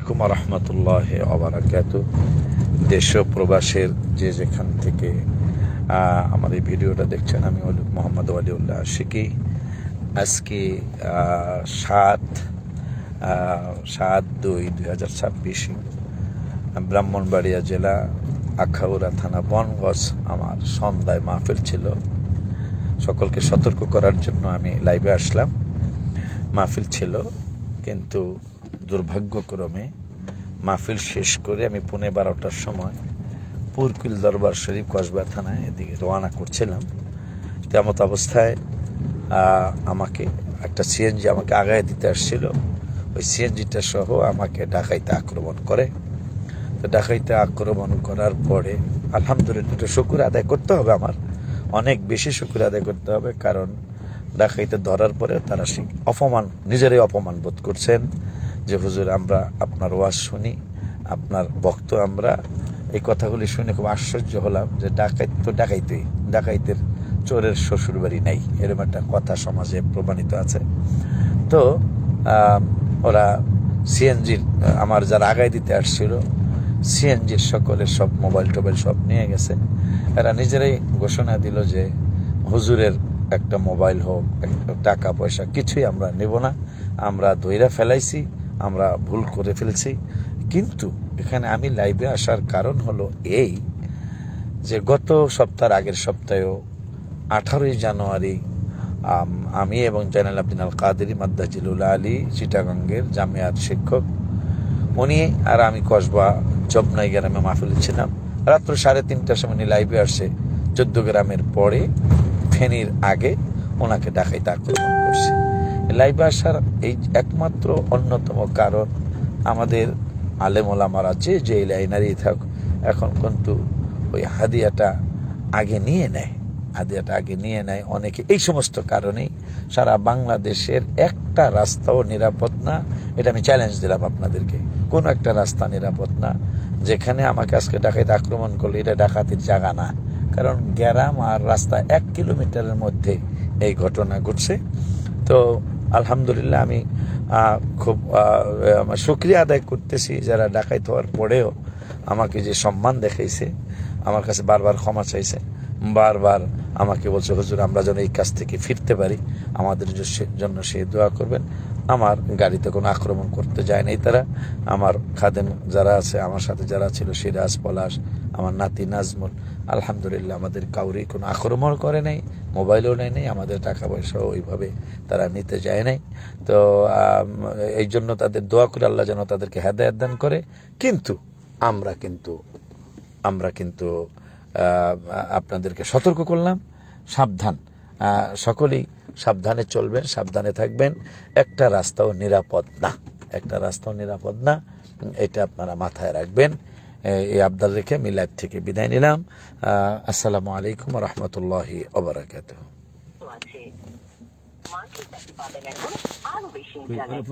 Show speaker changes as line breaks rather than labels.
আলাইকুম রহমতুল্লাহ অবরাকাত দেশ প্রবাসের যে যেখান থেকে আমার এই ভিডিওটা দেখছেন আমি অলি- মোহাম্মদ ওয়ালিউল্লাহ আশিকি। আজকে সাত সাত দুই দুই হাজার ছাব্বিশ, ব্রাহ্মণবাড়িয়া জেলা, আখাউড়া থানা বনগজ আমার সন্ধ্যায় মাহফিল ছিল। সকলকে সতর্ক করার জন্য আমি লাইভে আসলাম। মাহফিল ছিল, কিন্তু দুর্ভাগ্যক্রমে মাহফিল শেষ করে আমি পুনে বারোটার সময় পুরকুল দরবার শরীফ কসবা থানায় এদিকে রওনা করছিলাম। তেমত অবস্থায় আমাকে একটা সিএনজি আমাকে আগায় দিতে আসছিল। ওই সিএনজিটা সহ আমাকে ডাকাইতে আক্রমণ করে। তো ডাকাইতে আক্রমণ করার পরে আলহামদুলিল্লাহ একটু শুকুর আদায় করতে হবে আমার। অনেক বেশি শুকুর আদায় করতে হবে কারণ ডাকাইতে ধরার পরে তারা অপমান, নিজেরাই অপমান বোধ করছেন। যে হুজুর, আমরা আপনার ওয়াজ শুনি, আপনার বক্ত আমরা, এই কথাগুলি শুনে খুব আশ্চর্য হলাম যে ডাকাইত তো ডাকাইতেই, ডাকাইতের চোরের শ্বশুর বাড়ি নাই এরকম একটা কথা সমাজে প্রমাণিত আছে। তো ওরা সিএনজির, আমার যারা আগায় দিতে আসছিল, সিএনজির সকলের সব মোবাইল টোবাইল সব নিয়ে গেছে। এরা নিজেরাই ঘোষণা দিল যে হুজুরের একটা মোবাইল হোক, একটা টাকা পয়সা, কিছুই আমরা নেব না, আমরা দইরা ফেলাইছি আমরা ভুল করে ফেলছি। কিন্তু এখানে আমি লাইভে আসার কারণ হলো এই যে গত সপ্তাহের আগের সপ্তাহেও আঠারোই জানুয়ারি, আমি এবং জয়নাল আব্দিন আল কাদেরি মাদ্দাজিলুল আলী চিটাগঙ্গের জামিয়ার শিক্ষক। উনি আর আমি কসবা জবনাই গ্রামে মাহফিল ছিলাম। রাত্র সাড়ে তিনটার সময় উনি লাইভে আসছে চোদ্দ গ্রামের পরে, ফেনীর আগে ওনাকে ডাকাইতে করছে লাইভে আসার এই একমাত্র অন্যতম কারণ আমাদের আলেমোলামারা যে যে লাইনারই থাক, এখন কিন্তু ওই হাদিয়াটা আগে নিয়ে নেয়, হাদিয়াটা আগে নিয়ে নেয় অনেকে। এই সমস্ত কারণেই সারা বাংলাদেশের একটা রাস্তাও নিরাপদ না। এটা আমি চ্যালেঞ্জ দিলাম আপনাদেরকে। কোনো একটা রাস্তা নিরাপদ না, যেখানে আমাকে আজকে ডাকাইতে আক্রমণ করলে এটা ডাকাতির জায়গা না। কারণ গ্যারাম আর রাস্তা এক কিলোমিটারের মধ্যে এই ঘটনা ঘটছে। তো আলহামদুলিল্লাহ, আমি খুব শুক্রিয়া আদায় করতেছি যারা ডাকাইত হওয়ার পরেও আমাকে যে সম্মান দেখাইছে, আমার কাছে বারবার ক্ষমা চাইছে, বারবার আমাকে বলছে, হুজুর, আমরা যেন এই কাজ থেকে ফিরতে পারি। আমাদের জন্য সে দোয়া করবেন। আমার গাড়িতে কোনো আক্রমণ করতে যায় নাই তারা। আমার খাদেম যারা আছে, আমার সাথে যারা ছিল, সিরাজ, পলাশ, আমার নাতি নাজমুল, আলহামদুলিল্লাহ আমাদের কাউরি কোনো আক্রমণ করে নাই, মোবাইলও নেয় নেই, আমাদের টাকা পয়সাও ওইভাবে তারা নিতে যায় নাই। তো এই জন্য তাদের দোয়া করে আল্লাহ যেন তাদেরকে হেদায়ত দান করে। কিন্তু আমরা কিন্তু আমরা কিন্তু আপনাদেরকে সতর্ক করলাম। সাবধান। সকলেই সাবধানে চলবেন সাবধানে থাকবেন। একটা রাস্তাও নিরাপদ না। একটা রাস্তাও নিরাপদ না। এটা আপনারা মাথায় রাখবেন। এই আবদার রেখে মিলাদ থেকে বিদায় নিলাম। আসসালামু আলাইকুম রহমতুল্লাহি ওবরাকাতুহ।